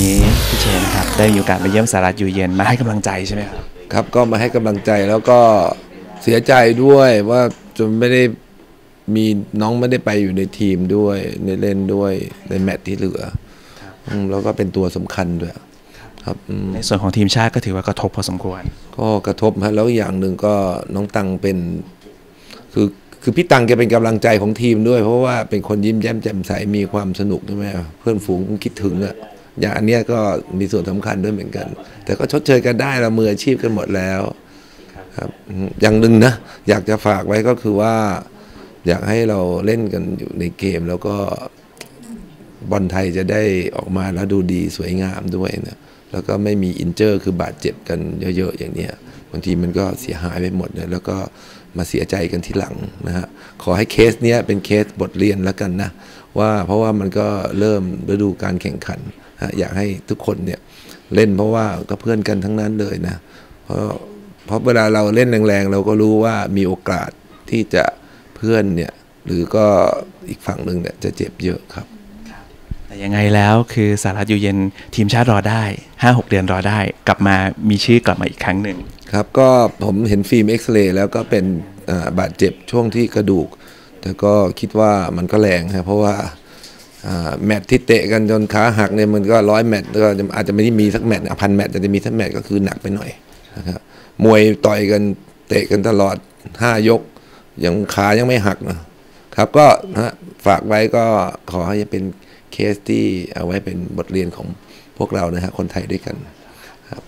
นี้พี่เชนนะครับได้มีโอกาสมาเยี่ยมสหรัฐอยู่เย็นมาให้กำลังใจใช่ไหมครับครับก็มาให้กำลังใจแล้วก็เสียใจด้วยว่าจนไม่ได้มีน้องไม่ได้ไปอยู่ในทีมด้วยในเล่นด้วยในแมตช์ที่เหลืออืมแล้วก็เป็นตัวสำคัญด้วย ครับอืมในส่วนของทีมชาติก็ถือว่ากระทบพอสมควร ก็กระทบฮะแล้วอย่างหนึ่งก็น้องตังเป็น คือคือพี่ตังแกเป็นกำลังใจของทีมด้วย เพราะว่าเป็นคนยิ้มแย้มแจ่มใสมีความสนุกใช่ไหมเพื่อนฝูงคิดถึงอะ อย่างอันเนี้ยก็มีส่วนสำคัญด้วยเหมือนกัน แต่ก็ชดเชยกันได้เรามืออาชีพกันหมดแล้วครับอย่างหนึ่งนะ อยากจะฝากไว้ก็คือว่า อยากให้เราเล่นกันอยู่ในเกมแล้วก็บอลไทยจะได้ออกมาแล้วดูดีสวยงามด้วยนะแล้วก็ไม่มีอินเจอร์ คือบาดเจ็บกันเยอะๆอย่างเนี้ยบางทีมันก็เสียหายไปหมดเลยแล้วก็มาเสียใจกันทีหลังนะฮะขอให้เคสเนี้ยเป็นเคสบทเรียนแล้วกันนะว่าเพราะว่ามันก็เริ่มฤดูการแข่งขัน อยากให้ทุกคนเนี่ยเล่นเพราะว่าก็เพื่อนกันทั้งนั้นเลยนะ เพราะเพราะเวลาเราเล่นแรงๆ เราก็รู้ว่ามีโอกาสที่จะเพื่อนเนี่ยหรือก็อีกฝั่งหนึ่งเนี่ยจะเจ็บเยอะครับ แต่ยังไงแล้วคือสหรัฐอยู่เย็นทีมชาติรอได้ 5-6 เดือนรอได้ กลับมามีชื่อกลับมาอีกครั้งหนึ่งครับ ก็ผมเห็นฟิล์มเอ็กซเรย์แล้วก็เป็นอ่าบาดเจ็บช่วงที่กระดูก แต่ก็คิดว่ามันก็แรงครับเพราะว่าอ่า แมตที่เตะกันจนขาหักเนี่ยมันก็ร้อยแมตก็อาจจะไม่ได้มีสักแมตพันแมตจะมีสักแมตก็คือหนักไปหน่อยนะครับมวยต่อยกันเตะกันตลอด5ยกยังขายังไม่หักนะครับก็นะฮะฝากไว้ก็ขอให้เป็นเคสที่เอาไว้เป็นบทเรียนของพวกเรานะฮะคนไทยด้วยกันครับ